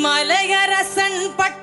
மலையரசன் பட்ட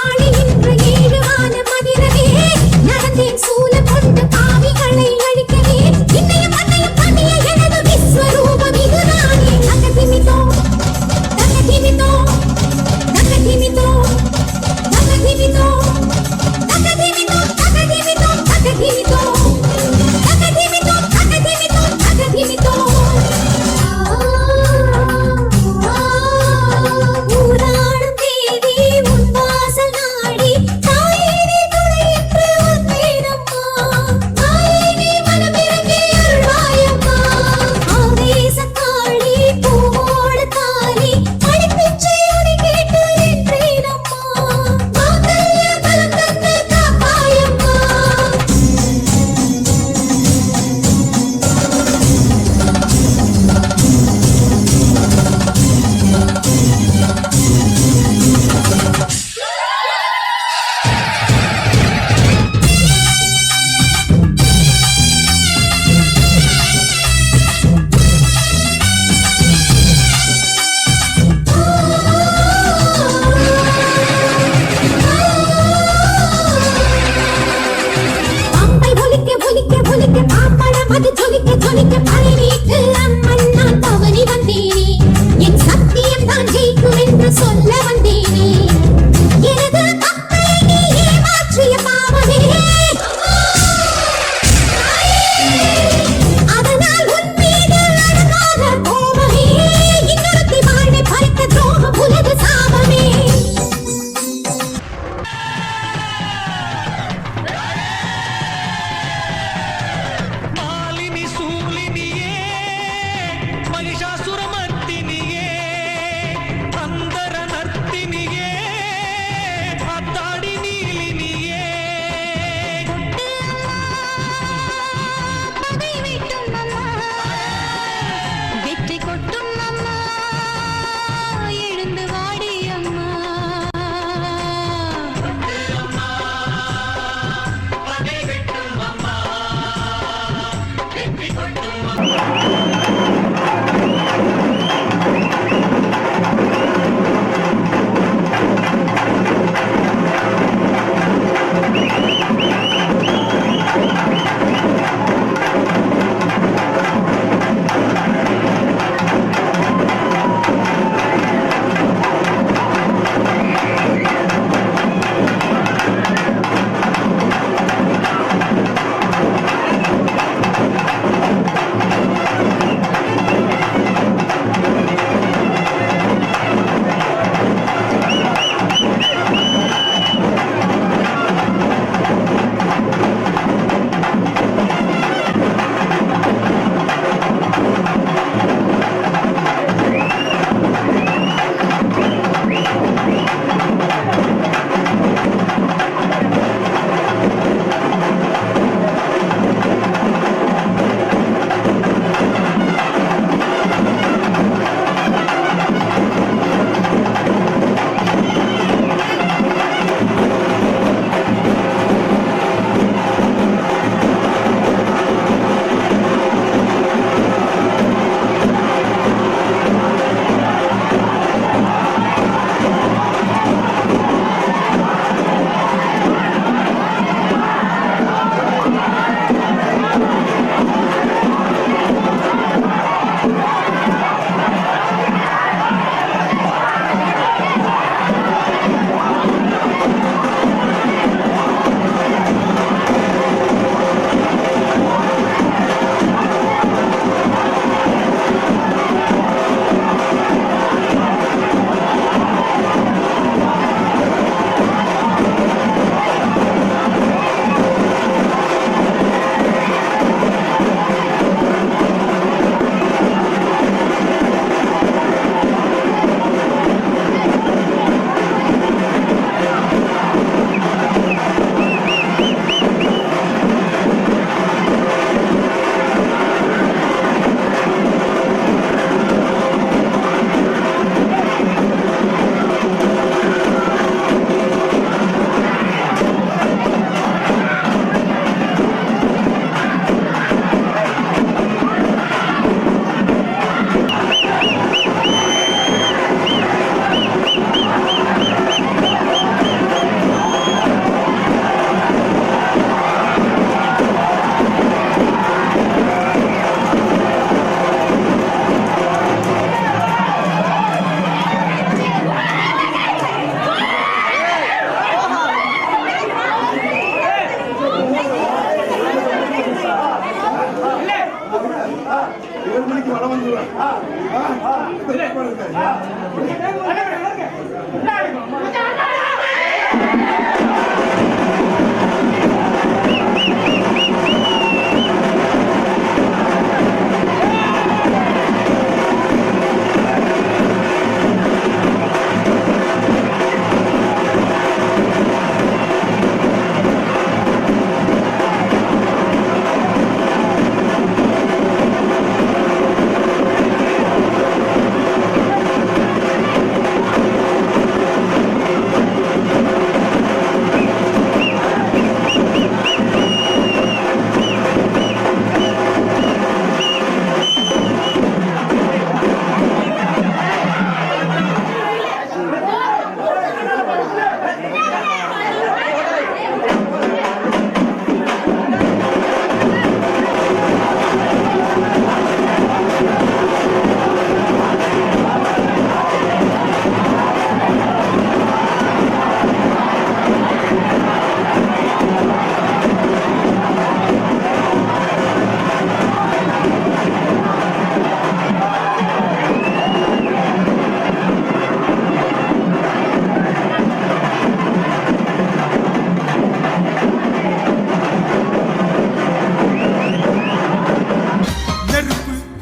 ராணி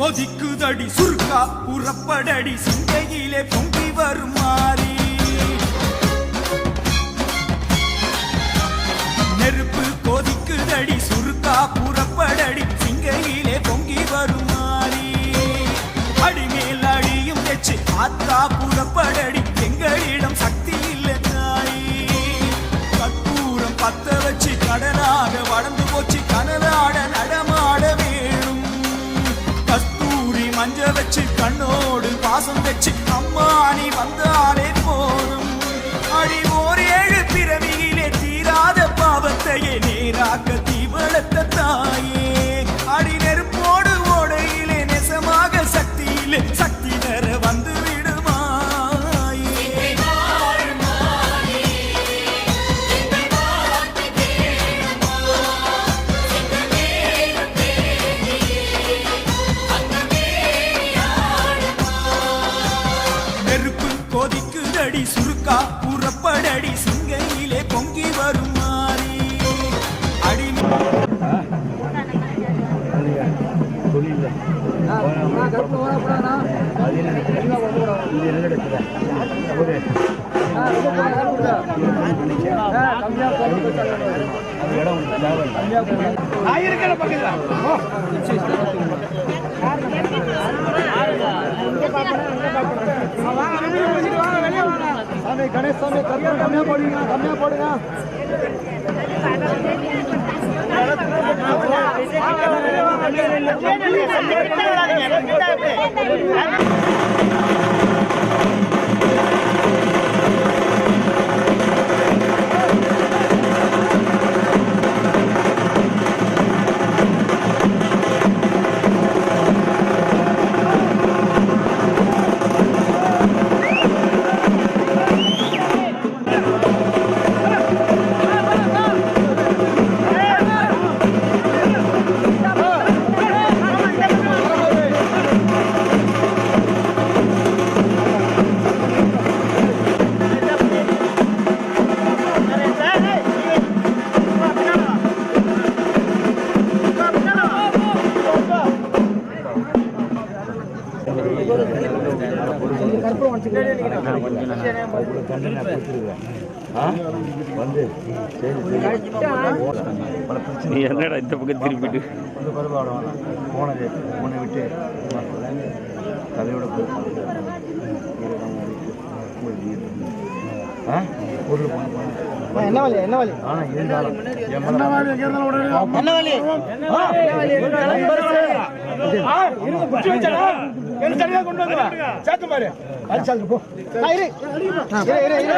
கொதிக்குதடி சுருக்கா புறப்படடி சிந்தையிலே பொங்கி வருமாறி நெருப்பு கொதிக்குதடி சுருக்கா புறப்படடி ಇಲ್ಲಿ ಸಕ್ಕ ஆயிருக்கிற பக்கத்தில் கணேஷ் சாமி கம்மியா கம்மியா போடுங்க. கம்மியா போடுங்க. நீ என்னடா இந்த பக்கம் திருப்பிட்டு வந்து போனது உன்னை விட்டு தலையோட போய் என்ன வழி? என்ன வழி? ஆனா இருந்தாலும் என்ன வழி என்ன வழி கொண்டு வந்து சேர்த்து பாரு. அடிச்சாது போ இரு. இரு இரு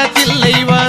மனதில்லை வா.